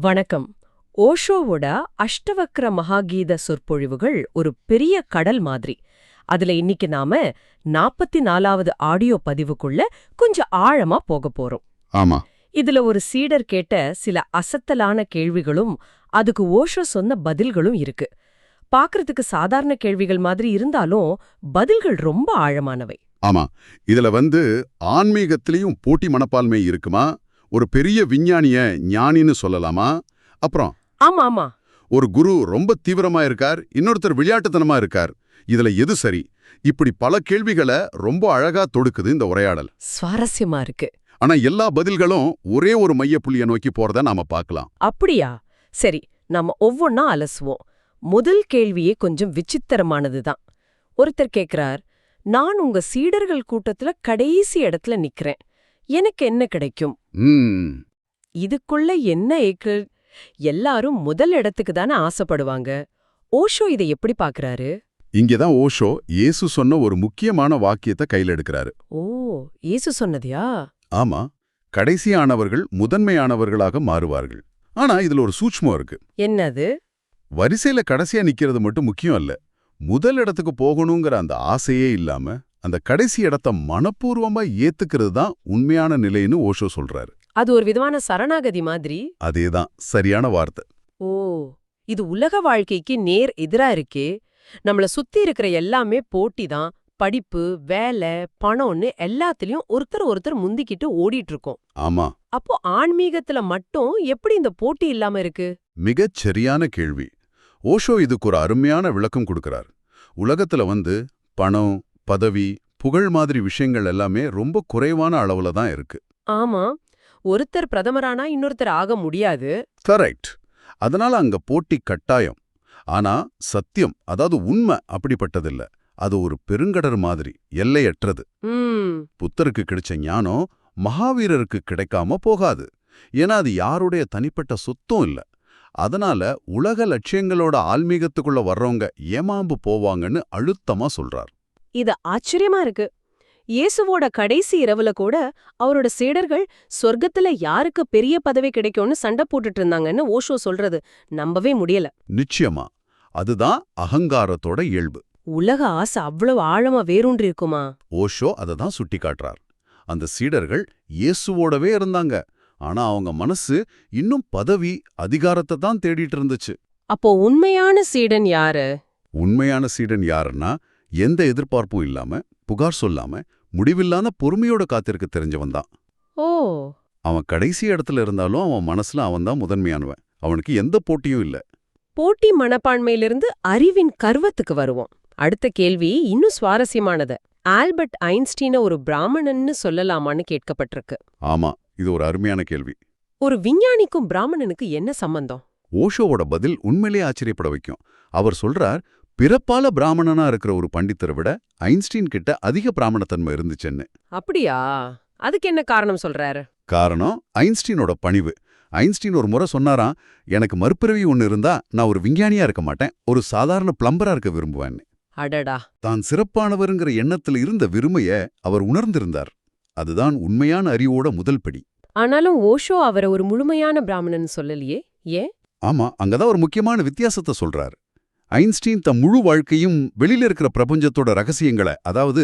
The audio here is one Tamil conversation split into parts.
வணக்கம். ஓஷோவோட அஷ்டவக்ர மகாகீத சொற்பொழிவுகள் ஒரு பெரிய கடல் மாதிரி. அதுல இன்னைக்கு நாம நாற்பத்தி நாலாவது ஆடியோ பதிவுக்குள்ள கொஞ்சம் ஆழமா போக போறோம். ஆமா. இதுல ஒரு சீடர் கேட்ட சில அசத்தலான கேள்விகளும் அதுக்கு ஓஷோ சொன்ன பதில்களும் இருக்கு. பார்க்கறதுக்கு சாதாரண கேள்விகள் மாதிரி இருந்தாலும் பதில்கள் ரொம்ப ஆழமானவை. ஆமா. இதுல வந்து ஆன்மீகத்திலையும் போட்டி மனப்பான்மை இருக்குமா? ஒரு பெரிய விஞ்ஞானிய ஞானின்னு சொல்லலாமா? அப்புறம் ஆமா ஆமா. ஒரு குரு ரொம்ப தீவிரமா இருக்கார் இன்னொருத்தர் விளையாட்டுத்தனமா இருக்கார். இதுல எது சரி? இப்படி பல கேள்விகளை ரொம்ப அழகா தொடுக்குது இந்த உரையாடல். சுவாரஸ்யமா இருக்கு. ஆனா எல்லா பதில்களும் ஒரே ஒரு மையப்புள்ளிய நோக்கி போறத நாம பார்க்கலாம். அப்படியா? சரி நாம ஒவ்வொன்னா அலசுவோம். முதல் கேள்வியே கொஞ்சம் விசித்திரமானதுதான் ஒருத்தர் கேக்குறார் நான் உங்க சீடர்கள் கூட்டத்துல கடைசி இடத்துல நிக்கிறேன். எனக்கு என்ன கிடைக்கும்? இதுக்குள்ள என்ன ஏக்கு எல்லாரும் முதல் இடத்துக்கு தானே ஆசைப்படுவாங்க. ஓஷோ இதை எப்படி பாக்குறாரு இங்கதான் ஓஷோ இயேசு சொன்ன ஒரு முக்கியமான வாக்கியத்தை கையில் எடுக்கிறாரு. ஓ இயேசு சொன்னதியா? ஆமா. கடைசியானவர்கள் முதன்மையானவர்களாக மாறுவார்கள். ஆனா இதுல ஒரு சூட்ச்மம் இருக்கு. என்னது? வரிசையில கடைசியா நிக்கிறது மட்டும் முக்கியம் அல்ல. முதல் இடத்துக்கு போகணுங்கிற அந்த ஆசையே இல்லாம அந்த கடைசி இடத்த மனப்பூர்வமா ஏத்துக்கிறது தான் உண்மையான நிலைன்னு ஓஷோ சொல்றாரு. அது ஒரு விதமான சரணாகதி மாதிரி. அதேதான் சரியான வார்த்தை. ஓ இது உலக வாழ்க்கைக்கு நேர் எதிரா இருக்கே. நம்மள சுத்தி இருக்கிற எல்லாமே போட்டி தான் படிப்பு வேலை பணம்னு எல்லாத்துலயும் ஒருத்தர் ஒருத்தர் முந்திக்கிட்டு ஓடிட்டு இருக்கோம் ஆமா. அப்போ ஆன்மீகத்துல மட்டும் எப்படி இந்த போட்டி இல்லாம இருக்கு? மிகச் சரியான கேள்வி. ஓஷோ இதுக்கு ஒரு அருமையான விளக்கம் கொடுக்கறார். உலகத்துல வந்து பணம் பதவி புகழ் மாதிரி விஷயங்கள் எல்லாமே ரொம்ப குறைவான அளவுல தான் இருக்கு. ஆமா. ஒருத்தர் பிரதமரானா இன்னொருத்தர் ஆக முடியாது. கரெக்ட். அதனால அங்க போட்டி கட்டாயம். ஆனா சத்தியம் அதாவது உண்மை அப்படிப்பட்டதில்ல. அது ஒரு பெருங்கடர் மாதிரி எல்லையற்றது. புத்தருக்கு கிடைச்ச ஞானம் மகாவீரருக்கு கிடைக்காம போகாது. ஏன்னா அது யாருடைய தனிப்பட்ட சொத்தும் இல்ல. அதனால உலக லட்சியங்களோட ஆன்மீகத்துக்குள்ள வர்றவங்க ஏமாம்பு போவாங்கன்னு அழுத்தமா சொல்றார். இது ஆச்சரியமா இருக்கு. இயேசுவோட கடைசி இரவுல கூட அவரோட சீடர்கள் சொர்க்கத்துல யாருக்கு பெரிய பதவி கிடைக்கும்னு சண்டை போட்டுட்டு இருந்தாங்கன்னு ஓஷோ சொல்றது நம்பவே முடியல. நிச்சயமா. அதுதான் அகங்காரத்தோட இயல்பு. உலக ஆசை அவ்வளவு ஆழமா வேரூன்றி இருக்குமா ஓஷோ அதை தான் சுட்டி காட்டுறார். அந்த சீடர்கள் இயேசுவோடவே இருந்தாங்க. ஆனா அவங்க மனசு இன்னும் பதவி அதிகாரத்தை தான் தேடிட்டு இருந்துச்சு. அப்போ உண்மையான சீடன் யாரு? உண்மையான சீடன் யாருன்னா எந்த எதிர்பார்ப்பும் இல்லாம புகார் சொல்லாம முடிவில்லாத பொறுமையோட காத்திருக்க தெரிஞ்சவன் தான். ஓ. அவன் கடைசி இடத்துல இருந்தாலும் அவன் மனசுல அவன் தான் முதன்மையானவன். அவனுக்கு எந்த போட்டியும் இல்ல. போட்டி மனப்பான்மையிலிருந்து அறிவின் கர்வத்துக்கு வருவோம். அடுத்த கேள்வி இன்னும் சுவாரஸ்யமானது. ஆல்பர்ட் ஐன்ஸ்டீன ஒரு பிராமணன்னு சொல்லலாமான்னு கேட்கப்பட்டிருக்கு. ஆமா இது ஒரு அருமையான கேள்வி. ஒரு விஞ்ஞானிக்கும் பிராமணனுக்கு என்ன சம்பந்தம்? ஓஷோவோட பதில் உண்மையிலே ஆச்சரியப்பட வைக்கும். அவர் சொல்றார் பிறப்பால பிராமணனா இருக்கிற ஒரு பண்டித்தரை விட ஐன்ஸ்டீன் கிட்ட அதிக பிராமணத்தன்மை இருந்துச்சுன்னு. அப்படியா? அதுக்கு என்ன காரணம் சொல்றாரு? காரணம் ஐன்ஸ்டீனோட பணிவு. ஐன்ஸ்டீன் ஒரு முறை சொன்னாராம் எனக்கு மறுபிறவி ஒன்னு இருந்தா நான் ஒரு விஞ்ஞானியா இருக்க மாட்டேன் ஒரு சாதாரண பிளம்பரா இருக்க விரும்புவேன்னு. அடடா. தான் சிறப்பானவருங்கிற எண்ணத்துல இருந்த விருமைய அவர் உணர்ந்திருந்தார். அதுதான் உண்மையான அறிவோட முதல் படி. ஆனாலும் ஓஷோ அவரை ஒரு முழுமையான பிராமணன் சொல்லலையே ஏன்? ஆமா அங்கதான் ஒரு முக்கியமான வித்தியாசத்தை சொல்றார். ஐன்ஸ்டீன் தம் முழு வாழ்க்கையும் வெளியில இருக்கிற பிரபஞ்சத்தோட ரகசியங்களை அதாவது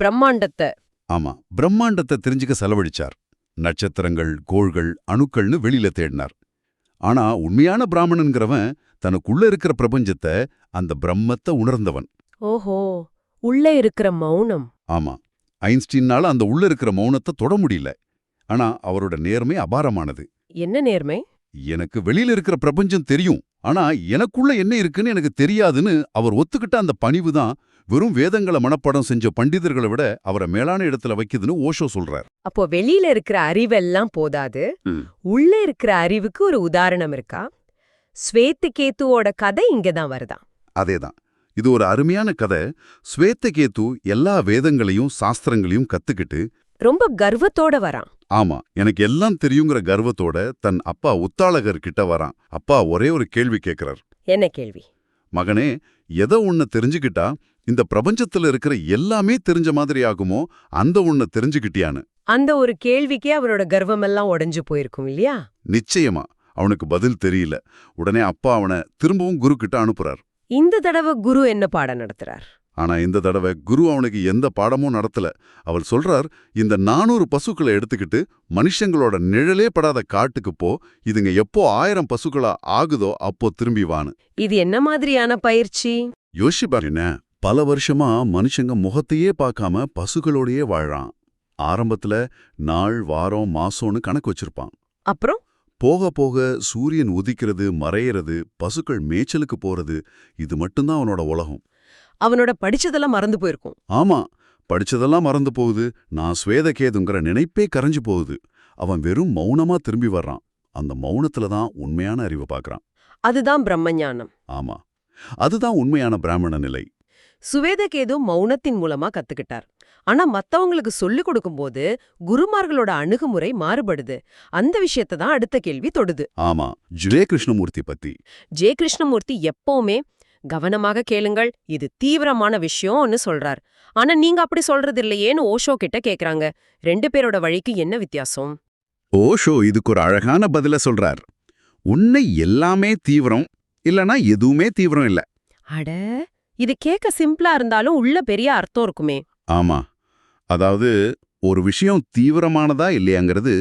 பிரம்மாண்டத்தை. ஆமா பிரம்மாண்டத்தை தெரிஞ்சுக்க செலவழிச்சார். நட்சத்திரங்கள் கோள்கள் அணுக்கள்னு வெளியில தேடினார். ஆனா உண்மையான பிராமணன்கிறவன் தனக்குள்ள இருக்கிற பிரபஞ்சத்தை அந்த பிரம்மத்தை உணர்ந்தவன். ஓஹோ உள்ள இருக்கிற மௌனம். ஆமா ஐன்ஸ்டீன்னால அந்த உள்ள இருக்கிற மௌனத்தை தொட முடியல. ஆனா அவரோட நேர்மை அபாரமானது. என்ன நேர்மை? எனக்கு வெளியில இருக்கிற பிரபஞ்சம் தெரியும். ஆனா எனக்குள்ள என்ன இருக்குன்னு எனக்கு தெரியாதுன்னு அவர் ஒத்துக்கிட்ட அந்த பணிவு தான் வெறும் வேதங்களை மனப்பாடம் செஞ்ச பண்டிதர்களை விட அவரை மேலான இடத்துல வைக்குதுன்னு ஓஷோ சொல்றார். அப்போ வெளியில இருக்கிற அறிவெல்லாம் போதாது. உள்ள இருக்கிற அறிவுக்கு ஒரு உதாரணம் இருக்கா? ஸ்வேத்தகேத்துவோட கதை இங்கதான் வருதா? அதேதான் இது ஒரு அருமையான கதை. ஸ்வேத்தகேது எல்லா வேதங்களையும் சாஸ்திரங்களையும் கத்துக்கிட்டு ரொம்ப கர்வத்தோட வரான். ஆமா எனக்கு எல்லாம் தெரியுங்கிற கர்வத்தோட தன் அப்பா உத்தாளகர் கிட்ட வரான். அப்பா ஒரே ஒரு கேள்வி கேக்குறார். என்ன கேள்வி? மகனே எதை ஒன்ன தெரிஞ்சுக்கிட்டா இந்த பிரபஞ்சத்துல இருக்கிற எல்லாமே தெரிஞ்ச மாதிரி ஆகுமோ அந்த ஒன்ன தெரிஞ்சுக்கிட்டியான்னு. அந்த ஒரு கேள்விக்கே அவரோட கர்வமெல்லாம் உடைஞ்சு போயிருக்கும் இல்லையா? நிச்சயமா அவனுக்கு பதில் தெரியல. உடனே அப்பா அவனை திரும்பவும் குரு கிட்ட அனுப்புறார். இந்த தடவை குரு என்ன பாடம் நடத்துறார்? ஆனா இந்த தடவை குரு அவனுக்கு எந்த பாடமும் நடத்தல. அவர் சொல்றார் இந்த நானூறு பசுக்களை எடுத்துக்கிட்டு மனுஷங்களோட நிழலே படாத காட்டுக்கு போ. இதுங்க எப்போ ஆயிரம் பசுக்களா ஆகுதோ அப்போ திரும்பி வான்னு. இது என்ன மாதிரியான பயிற்சி? யோசிப்பார். என்ன? பல வருஷமா மனுஷங்க முகத்தையே பார்க்காம பசுகளோடயே வாழறான். ஆரம்பத்துல நாள் வாரம் மாசம்னு கணக்கு வச்சிருப்பான். அப்புறம்? போக போக சூரியன் உதிக்கிறது மறையறது பசுக்கள் மேய்ச்சலுக்கு போறது இது மட்டும்தான் அவனோட உலகம். அவனோட படிச்சதெல்லாம் மறந்து போயிருக்கும். ஆமா படிச்சதெல்லாம் மறந்து போகுது. நான் ஸ்வேதகேதுங்கிற நினைப்பே கரைஞ்சு போகுது. அவன் வெறும் மௌனமா திரும்பி வர்றான். அந்த மௌனத்துல தான் உண்மையான அறிவை பார்க்கறான். அதுதான் பிரம்மஞானம். ஆமா அதுதான் உண்மையான பிராமண நிலை. சுவேதகேது மௌனத்தின் மூலமா கத்துக்கிட்டார். ஆனா மத்தவங்களுக்கு சொல்லிக் கொடுக்கும்போது குருமார்களோட அணுகுமுறை மாறுபடுது. அந்த விஷயத்தை தான் அடுத்த கேள்வி தொடுது. ஆமா ஜெய கிருஷ்ணமூர்த்தி பத்தி. ஜே கிருஷ்ணமூர்த்தி எப்பவுமே கவனமாக கேளுங்கள் இது தீவிரமான விஷயம்னு சொல்றார். ஆனா நீங்க அப்படி சொல்றது இல்லையேன்னு ஓஷோ கிட்ட கேக்குறாங்க. ரெண்டு பேரோட வழிக்கு என்ன வித்தியாசம்? ஓஷோ இதுக்கு ஒரு அழகான பதில சொல்றார். உன்னை எல்லாமே தீவிரம் இல்லனா எதுவுமே தீவிரம் இல்ல. அட இது கேட்க சிம்பிளா இருந்தாலும் உள்ள பெரிய அர்த்தம் இருக்குமே. ஆமா. அதாவது ஒரு விஷயம் தீவிரமானதா இல்லையாங்கிறது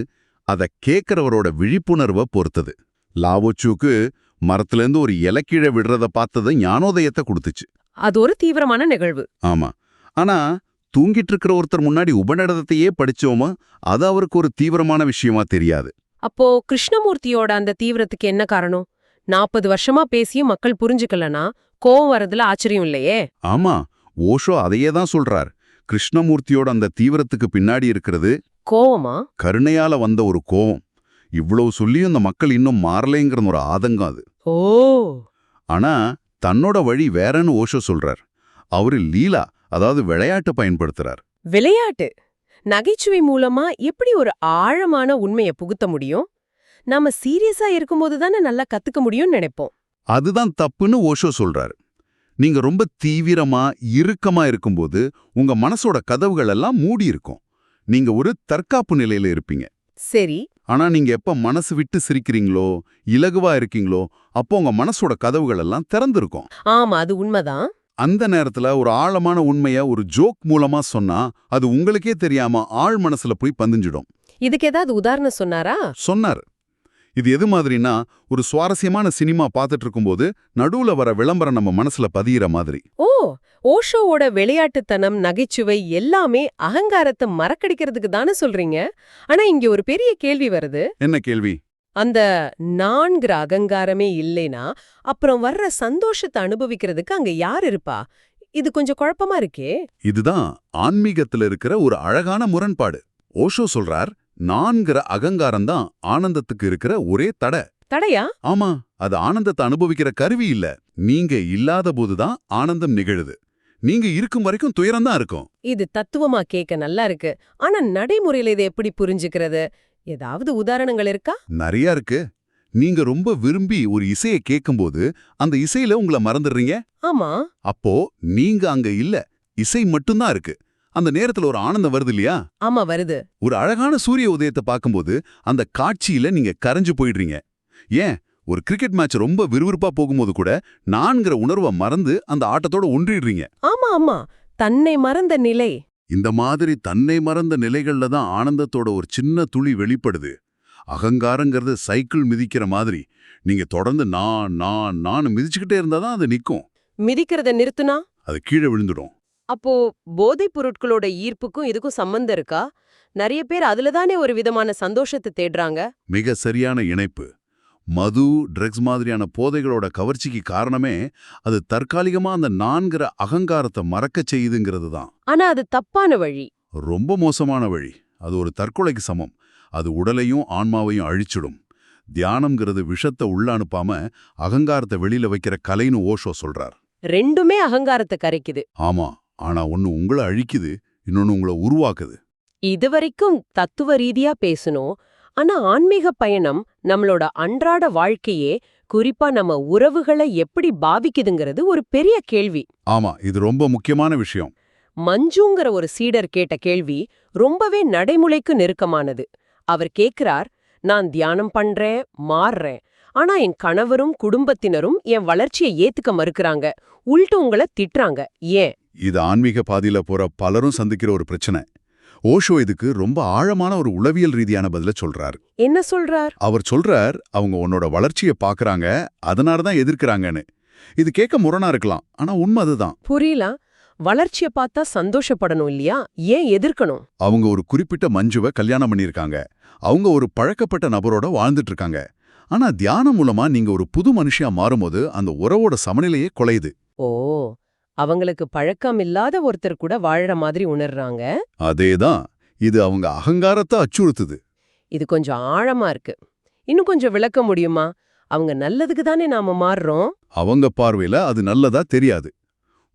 அத கேட்கறவரோட விழிப்புணர்வை பொறுத்தது. லாவோச்சூக்கு மரத்திலேருந்து ஒரு இலக்கீழே விடுறத பார்த்தது ஞானோதயத்தை கொடுத்துச்சு. அது ஒரு தீவிரமான நிகழ்வு. ஆமா. ஆனா தூங்கிட்டு இருக்கிற ஒருத்தர் முன்னாடி உபநிடதத்தையே படிச்சோமா அது அவருக்கு ஒரு தீவிரமான விஷயமா தெரியாது. அப்போ கிருஷ்ணமூர்த்தியோட அந்த தீவிரத்துக்கு என்ன காரணம்? நாற்பது வருஷமா பேசியும் மக்கள் புரிஞ்சுக்கலனா கோவம் வரதுல ஆச்சரியம் இல்லையே? ஆமா. ஓஷோ அதையே தான் சொல்றார். கிருஷ்ணமூர்த்தியோட அந்த தீவிரத்துக்கு பின்னாடி இருக்கிறது கோவமா? கருணையால வந்த ஒரு கோவம். இவ்வளவு சொல்லியும் இந்த மக்கள் இன்னும் மாறலைங்கிற ஒரு ஆதங்கம் அது. ஓ. ஆனா தன்னோட வழி வேறன்னு ஓஷோ சொல்றார். அவரு லீலா அதாவது விளையாட்டு பயன்படுத்துறார். விளையாட்டு? நகைச்சுவை மூலமா எப்படி ஒரு ஆழமான உண்மைய புகுத்த முடியும்? நாம சீரியஸா இருக்கும்போது தானே நல்லா கத்துக்க முடியும்னு நினைப்போம். அதுதான் தப்புன்னு ஓஷோ சொல்றாரு. நீங்க ரொம்ப தீவிரமா இறுக்கமா இருக்கும்போது உங்க மனசோட கதவுகள் எல்லாம் மூடி இருக்கும் நீங்க ஒரு தற்காப்பு நிலையில இருப்பீங்க. சரி. ஆனா நீங்க எப்ப மனசு விட்டு சிரிக்கிறீங்களோ இலகுவா இருக்கீங்களோ அப்போ உங்க மனசோட கதவுகள் எல்லாம் திறந்திருக்கும். ஆமா அது உண்மைதான். அந்த நேரத்துல ஒரு ஆழமான உண்மைய ஒரு ஜோக் மூலமா சொன்னா அது உங்களுக்கே தெரியாம ஆழ் மனசுல போய் பந்திஞ்சிடும் இதுக்கு ஏதாவது உதாரணம் சொன்னாரா? சொன்னார். இது எது மாதிரினா ஒரு சுவாரஸ்யமான சினிமா பார்த்துட்டு இருக்கும்போது நடுவுல வர விளம்பரம் நம்ம மனசுல பதியிற மாதிரி. ஓ! ஓஷோவோட விளையாட்டுத்தனம் நகைச்சுவை எல்லாமே அகங்காரத்தை மறக்கடிக்கிறதுக்கு தானே சொல்றீங்க? ஆனா இங்க ஒரு பெரிய கேள்வி வருது. என்ன கேள்வி? அந்த நான்கிற அகங்காரமே இல்லைனா அப்புறம் வர்ற சந்தோஷத்தை அனுபவிக்கிறதுக்கு அங்க யார் இருப்பா? இது கொஞ்சம் குழப்பமா இருக்கே. இதுதான் ஆன்மீகத்துல இருக்கிற ஒரு அழகான முரண்பாடு. ஓஷோ சொல்றார் நான்கிற அகங்காரம் தான் ஆனந்தத்துக்கு இருக்கிற ஒரே தடை. தடையா? ஆமா அது ஆனந்தத்தை அனுபவிக்கிற கருவி இல்ல. நீங்க இல்லாத போதுதான் ஆனந்தம் நிகழுது. நீங்க இருக்கும் வரைக்கும் துயரம் தான் இருக்கும். இது தத்துவமா கேட்க நல்லா இருக்கு. ஆனா நடைமுறையில இதை எப்படி புரிஞ்சுக்கிறது? ஏதாவது உதாரணங்கள் இருக்கா? நிறைய இருக்கு. நீங்க ரொம்ப விரும்பி ஒரு இசையை கேட்கும்போது அந்த இசையில உங்களை மறந்துடுறீங்க? ஆமா. அப்போ நீங்க அங்க இல்ல. இசை மட்டும்தான் இருக்கு. அந்த நேரத்துல ஒரு ஆனந்தம் வருது இல்லையா? ஆமா வருது. ஒரு அழகான சூரிய உதயத்தை பார்க்கும்போது அந்த காட்சியில நீங்க கரைஞ்சு போயிடுறீங்க. ஏன்? ஒரு கிரிக்கெட் மேட்ச் ரொம்ப விறுவிறுப்பா போகும்போது கூட நான்கிற உணர்வை மறந்து அந்த ஆட்டத்தோட ஒன்றிடுறீங்க. ஆமா ஆமா. தன்னை மறந்த நிலை. இந்த மாதிரி தன்னை மறந்த நிலைகள்ல தான் ஆனந்தத்தோட ஒரு சின்ன துளி வெளிப்படுது. அகங்காரங்கிறது சைக்கிள் மிதிக்கிற மாதிரி. நீங்க தொடர்ந்து நான் நான் நான் மிதிச்சுக்கிட்டே இருந்தா தான் அது நிக்கும். மிதிக்கிறத நிறுத்துனா? அது கீழே விழுந்துடும். அப்போ போதைப் பொருட்களோட ஈர்ப்புக்கும் இதுக்கும் சம்பந்தம் இருக்கா? நிறைய பேர் அதுல தானே ஒரு விதமான சந்தோஷத்தை தேடுறாங்க. மிக சரியான இணைப்பு. மது ட்ரக்ஸ் மாதிரியான போதைகளோட கவர்ச்சிக்கு காரணமே அது தற்காலிகமா அந்த நான்கிற அகங்காரத்தை மறக்கச் செய்யுதுங்கிறது தான். ஆனா அது தப்பான வழி. ரொம்ப மோசமான வழி. அது ஒரு தற்கொலைக்கு சமம். அது உடலையும் ஆன்மாவையும் அழிச்சிடும். தியானம்ங்கிறது விஷத்தை உள்ள அனுப்பாம அகங்காரத்தை வெளியில வைக்கிற கலைன்னு ஓஷோ சொல்றார். ரெண்டுமே அகங்காரத்தை கரைக்குது. ஆமா. ஆனா ஒன்னு உங்களை அழிக்குது இன்னொன்னு உங்களை உருவாக்குது. இதுவரைக்கும் தத்துவ ரீதியா பேசணும் ஆனா ஆன்மீக பயணம் நம்மளோட அன்றாட வாழ்க்கையே குறிப்பா நம்ம உறவுகளை எப்படி பாதிக்குதுங்கிறது ஒரு பெரிய கேள்வி. ஆமா இது ரொம்ப முக்கியமான விஷயம். மஞ்சுங்கிற ஒரு சீடர் கேட்ட கேள்வி ரொம்பவே நடைமுறைக்கு நெருக்கமானது. அவர் கேக்குறார் நான் தியானம் பண்றேன் மாறுறேன் ஆனா என் கணவரும் குடும்பத்தினரும் என் வளர்ச்சியை ஏத்துக்க மறுக்கறாங்க. உள்ட்டு உங்கள திட்டுறாங்க. ஏன்? இது ஆன்மீக பாதையில போற பலரும் சந்திக்கிற ஒரு பிரச்சனை. ஓஷோ இதுக்கு ரொம்ப ஆழமான ஒரு உளவியல் ரீதியான பதில சொல்றார். என்ன சொல்றார்? அவர் சொல்றார் அவங்க உன்னோட வளர்ச்சியை பாக்குறாங்க அதனால தான் எதிர்க்கறாங்கன்னு. இது கேட்க முரணா இருக்கலாம் ஆனா உண்மை அதுதான். புரியல. வளர்ச்சிய பார்த்தா சந்தோஷப்படணும் இல்லையா? ஏன் எதிர்க்கணும்? அவங்க ஒரு குறிப்பிட்ட மஞ்சுவை கல்யாணம் பண்ணியிருக்காங்க. அவங்க ஒரு பழக்கப்பட்ட நபரோட வாழ்ந்துட்டு இருக்காங்க ஆனா தியானம் மூலமா நீங்க ஒரு புது மனுஷியா மாறும்போது அந்த உறவோட சமநிலையே குலையுது. ஓ அவங்களுக்கு பழக்கம் இல்லாத ஒருத்தர் கூட வாழற மாதிரி உணர்றாங்க. அதேதான். இது அவங்க அகங்காரத்தை அச்சுறுத்துது. இது கொஞ்சம் ஆழமா இருக்கு. இன்னும் கொஞ்சம் விளக்க முடியுமா? அவங்க நல்லதுக்கு தானே நாம மாறுறோம்? அவங்க பார்வையில அது நல்லதா தெரியாது.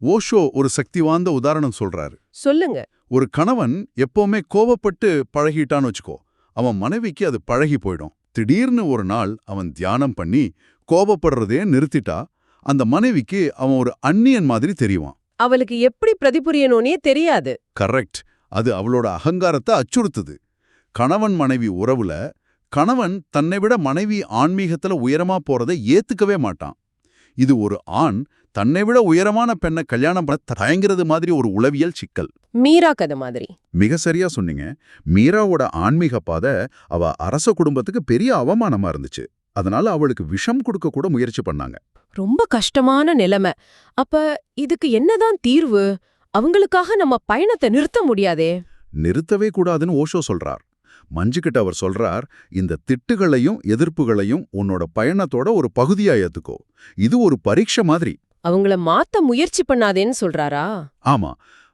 ஓஷோ ஒரு சக்தி வாய்ந்த உதாரணம் சொல்றாரு. சொல்லுங்க. ஒரு கணவன் எப்பவுமே கோபப்பட்டு பழகிட்டான்னு வச்சுக்கோ அவன் மனைவிக்கு அது பழகி போயிடும். திடீர்னு ஒரு நாள் அவன் தியானம் பண்ணி கோபப்படுறதே நிறுத்திட்டா அந்த மனைவிக்கு அவன் ஒரு அந்நியன் மாதிரி தெரியுவான் அவளுக்கு எப்படி பிரதிபுரியணும்னே தெரியாது. கரெக்ட் அது அவளோட அகங்காரத்தை அச்சுறுத்துது. கணவன் மனைவி உறவுல கணவன் தன்னை விட மனைவி ஆன்மீகத்துல உயரமா போறதை ஏத்துக்கவே மாட்டான். இது ஒரு ஆண் தன்னை விட உயரமான பெண்ணை கல்யாணம் பண்ண தயங்குறது மாதிரி ஒரு உளவியல் சிக்கல். மீரா கதை மாதிரி. மிக சரியா சொன்னீங்க. மீராவோட ஆன்மீக பாதை அவ அரச குடும்பத்துக்கு பெரிய அவமானமா இருந்துச்சு. அதனால அவளுக்கு விஷம் கொடுக்க கூட முயற்சி பண்ணாங்க. ரொம்ப கஷ்டமான நிலைமை. அப்ப இதுக்கு என்னதான் தீர்வு? அவங்களுக்காக நம்ம பயணத்தை நிறுத்த முடியாதே. நிறுத்தவே கூடாதுன்னு ஓஷோ சொல்றார். மஞ்சுகிட்ட அவர் சொல்றார் இந்த திட்டுகளையும் எதிர்ப்புகளையும் உன்னோட பயணத்தோட ஒரு பகுதியா ஏத்துக்கோ. இது ஒரு பரீட்சை மாதிரி. அவங்கள மாத்த முயற்சி பண்ணாதேன்னு சொல்றாரா? ஆமா.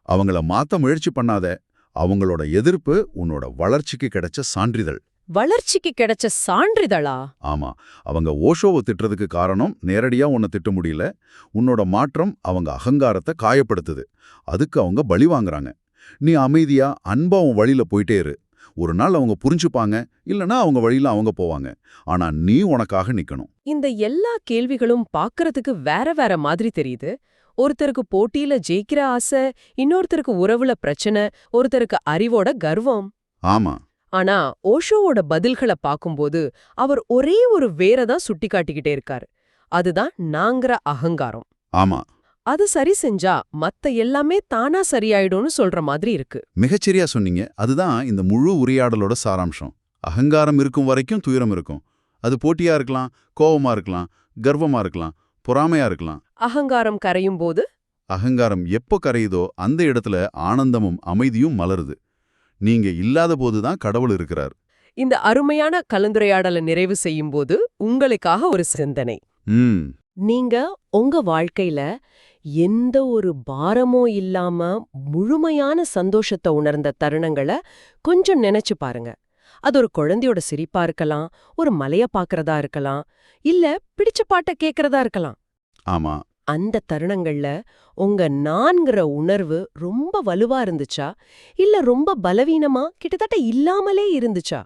அவங்கள மாத்த முயற்சி பண்ணாத அவங்களோட எதிர்ப்பு உன்னோட வளர்ச்சிக்கு கிடைச்ச சான்றிதழ். வளர்ச்சிக்கு கிடைச்ச சான்றிதழா? ஆமா. அவங்க ஓஷோவை திட்டுறதுக்கு காரணம் நேரடியா உன்னை திட்ட முடியல. உன்னோட மாற்றம் அவங்க அகங்காரத்தை காயப்படுத்துது. அதுக்கு அவங்க பலி வாங்குறாங்க. நீ அமைதியா அன்பா உன் வழியில போயிட்டே இரு. ஒரு நாள் அவங்க புரிஞ்சுப்பாங்க. இல்லனா அவங்க வழியில அவங்க போவாங்க. ஆனா நீ உனக்காக நிக்கணும். இந்த எல்லா கேள்விகளும் பாக்குறதுக்கு வேற வேற மாதிரி தெரியுது. ஒருத்தருக்கு போட்டியில ஜெயிக்கிற ஆசை இன்னொருத்தருக்கு உறவுல பிரச்சனை ஒருத்தருக்கு அறிவோட கர்வம். ஆமா. ஆனா ஓஷோவோட பதில்களை பாக்கும்போது அவர் ஒரே ஒரு வேரதான் சுட்டி காட்டிக்கிட்டே இருக்காரு. அதுதான் நாங்கிற அகங்காரம். ஆமா. அது சரி செஞ்சா மத்த எல்லாமே தானா சரியாயிடும்னு சொல்ற மாதிரி இருக்கு. மிகச்சரியா சொன்னீங்க. அதுதான் இந்த முழு உரையாடலோட சாராம்சம். அகங்காரம் இருக்கும் வரைக்கும் துயரம் இருக்கும். அது போட்டியா இருக்கலாம் கோவமா இருக்கலாம் கர்வமா இருக்கலாம் பொறாமையா இருக்கலாம். அகங்காரம் கரையும் போது? அகங்காரம் எப்போ கரையுதோ அந்த இடத்துல ஆனந்தமும் அமைதியும் மலருது. நீங்க இல்லாத போதுதான் கடவுள் இருக்கிறார். இந்த அருமையான கலந்துரையாடலை நிறைவு செய்யும் போது உங்களுக்காக ஒரு சிந்தனை. நீங்க உங்க வாழ்க்கையில எந்த ஒரு பாரமோ இல்லாம முழுமையான சந்தோஷத்தை உணர்ந்த தருணங்களை கொஞ்சம் நினைச்சு பாருங்க. அது ஒரு குழந்தையோட சிரிப்பா இருக்கலாம் ஒரு மலைய பாக்குறதா இருக்கலாம் இல்ல பிடிச்ச பாட்ட கேக்குறதா இருக்கலாம். ஆமா. அந்த தருணங்கள்ல உங்க நான்கிற உணர்வு ரொம்ப வலுவா இருந்துச்சா? இல்ல ரொம்ப பலவீனமா? கிட்டத்தட்ட இல்லாமலே இருந்துச்சா?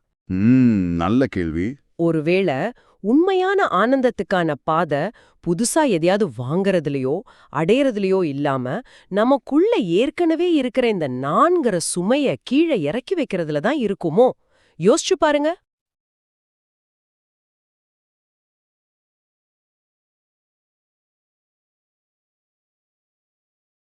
நல்ல கேள்வி. ஒருவேளை உண்மையான ஆனந்தத்துக்கான பாதை புதுசா எதையாவது வாங்கறதுலயோ அடையறதுலயோ இல்லாம நமக்குள்ள ஏற்கனவே இருக்கிற இந்த நான்கிற சுமைய கீழே இறக்கி வைக்கிறதுல தான் இருக்குமோ? யோசிச்சு பாருங்க.